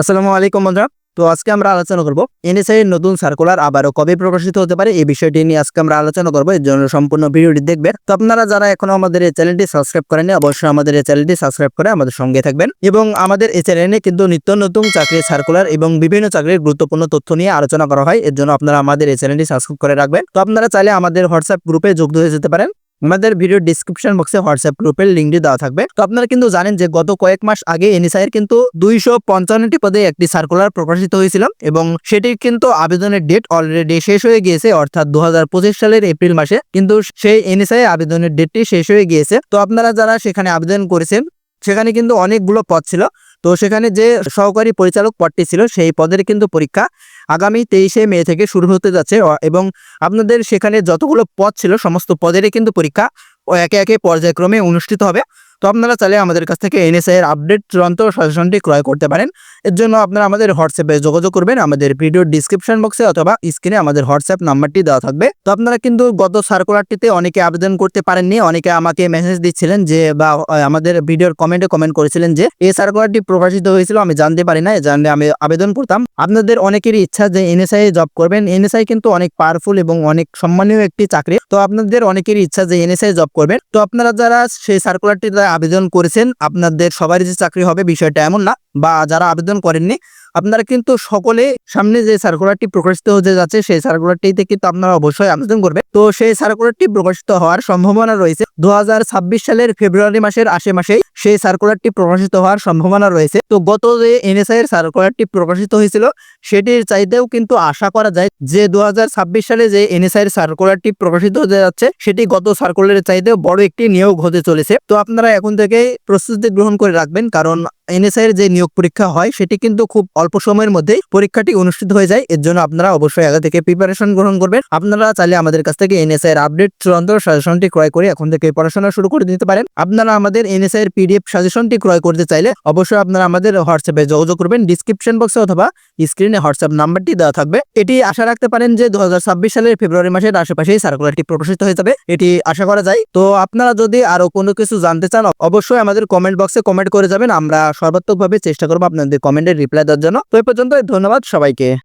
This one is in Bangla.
আসসালামু আলাইকুম বন্ধুরা। তো আজকে আমরা আলোচনা করব এনএসআই নতুন সার্কুলার আবারও কবে প্রকাশিত হতে পারে? এই বিষয়টি নিয়ে আজকে আমরা আলোচনা করব। এর জন্য সম্পূর্ণ ভিডিওটি দেখবেন। তো আপনারা যারা এখনও আমাদের এই চ্যানেলটি সাবস্ক্রাইব করেননি, অবশ্যই আমাদের এই চ্যানেলটি সাবস্ক্রাইব করে আমাদের সঙ্গে থাকবেন এবং আমাদের এই চ্যানেলে কিন্তু নিত্য নতুন চাকরির সার্কুলার এবং বিভিন্ন চাকরির গুরুত্বপূর্ণ তথ্য নিয়ে আলোচনা করা হয়। এর জন্য আপনারা আমাদের এই চ্যানেলটি সাবস্ক্রাইব করে রাখবেন। তো আপনারা চাইলে আমাদের হোয়াটসঅ্যাপ গ্রুপে যুক্ত হয়ে যেতে পারেন। আমাদের ভিডিও ডিসক্রিপশন বক্সে হোয়াটসঅ্যাপ গ্রুপের লিঙ্কটি দেওয়া থাকবে। তো আপনারা কিন্তু জানেন যে গত কয়েক মাস আগে এনএসআই এর কিন্তু দুইশো পঞ্চান্নটি পদে একটি সার্কুলার প্রকাশিত হয়েছিল এবং সেটির কিন্তু আবেদনের ডেট অলরেডি শেষ হয়ে গিয়েছে, অর্থাৎ দু হাজার পঁচিশ সালের এপ্রিল মাসে। কিন্তু সেই এনএসআই আবেদনের ডেটটি শেষ হয়ে গিয়েছে। তো আপনারা যারা সেখানে আবেদন করেছেন সেখানে কিন্তু অনেকগুলো পদ ছিল। তো সেখানে যে সহকারী পরিচালক পদটি ছিল, সেই পদের কিন্তু পরীক্ষা আগামী তেইশে মে থেকে শুরু হতে যাচ্ছে। এবং আপনাদের সেখানে যতগুলো পদ ছিল, সমস্ত পদেরই কিন্তু পরীক্ষা একে একে পর্যায়ক্রমে অনুষ্ঠিত হবে। তো আপনারা চাইলে আমাদের কাছ থেকে এনএসআই এর আপডেট চূড়ান্ত সাজেশনটি ক্রয় করতে পারেন। এর জন্য আপনারা আমাদের হোয়াটসঅ্যাপে যোগাযোগ করবেন, আমাদের ভিডিওর ডিসক্রিপশন বক্সে অথবা স্ক্রিনে আমাদের হোয়াটসঅ্যাপ নাম্বারটি দেওয়া থাকবে। তো আপনারা কিন্তু গত সার্কুলারটিতে অনেকে আবেদন করতে পারেননি, অনেকে আমাকে মেসেজ দিচ্ছিলেন যে বা আমাদের ভিডিওর কমেন্টে কমেন্ট করেছিলেন যে, এই সার্কুলারটি প্রকাশিত হয়েছিল, আমি জানতে পারি না জানলে আমি আবেদন করতাম। আপনাদের অনেকেরই ইচ্ছা যে এনএসআই জব করবেন। এনএসআই কিন্তু অনেক পাওয়ারফুল এবং অনেক সম্মানীয় একটি চাকরি। তো আপনাদের অনেকেরই ইচ্ছা যে এনএসআই জব করবেন। তো আপনারা যারা সেই সার্কুলারটিতে আবেদন করেছেন আপনাদের সবারই যে চাকরি হবে বিষয়টা এমন না। বা যারা আবেদন করেননি, আপনারা কিন্তু সকলে সামনে যে সার্কুলারটি প্রকাশিত হতে যাচ্ছে, সেই সার্কুলারটিতে কিন্তু আপনারা অবশ্যই আবেদন করবেন। তো সেই সার্কুলারটি প্রকাশিত হওয়ার সম্ভাবনা রয়েছে। দু সালের ফেব্রুয়ারি মাসের আশে মাসেই সেই সার্কুলারটি প্রকাশিত হওয়ার সম্ভাবনা রয়েছে। তো গত যে এনএসআই এর সার্কুলারটি প্রকাশিত হয়েছিল, সেটির চাইতেও কিন্তু আশা করা যায় যে দু হাজার ছাব্বিশ সালে যে এনএসআই এর সার্কুলারটি প্রকাশিত হতে যাচ্ছে, সেটি গত সার্কুলারের চাইতেও বড় একটি নিয়োগ হতে চলেছে। তো আপনারা এখন থেকে প্রস্তুতি গ্রহণ করে রাখবেন, কারণ এনএসআই এর যে নিয়োগ পরীক্ষা হয়, সেটি কিন্তু খুব অল্প সময়ের মধ্যেই পরীক্ষাটি অনুষ্ঠিত হয়ে যায়। এর জন্য আপনারা অবশ্যই আগে থেকে প্রিপারেশন গ্রহণ করবেন। আপনারা চাইলে আমাদের কাছ থেকে এনএসআই এর আপডেট চূড়ান্ত সাজেশনটি ক্রয় করে এখন থেকে পড়াশোনা শুরু করে দিতে পারেন। আপনারা আমাদের এনএসআই এর পিডিএফ সাজেশনটি ক্রয় করতে চাইলে অবশ্যই আপনারা আমাদের হোয়াটসঅ্যাপে যোগাযোগ করবেন। ডিসক্রিপশন বক্সে অথবা স্ক্রিনে হোয়াটসঅ্যাপ নাম্বারটি দেওয়া থাকবে। এটি আশা রাখতে পারেন যে দু হাজার ছাব্বিশ সালের ফেব্রুয়ারি মাসের আশেপাশেই সার্কুলারটি প্রকাশিত হয়ে যাবে। এটি আশা করা যায়। তো আপনারা যদি আরও কোনো কিছু জানতে চান, অবশ্যই আমাদের কমেন্ট বক্সে কমেন্ট করে যাবেন। আমরা সর্বাত্মকভাবে চেষ্টা করব আপনাদের কমেন্টের রিপ্লাই দেওয়ার জন্য। তো এই পর্যন্ত ধন্যবাদ সবাইকে।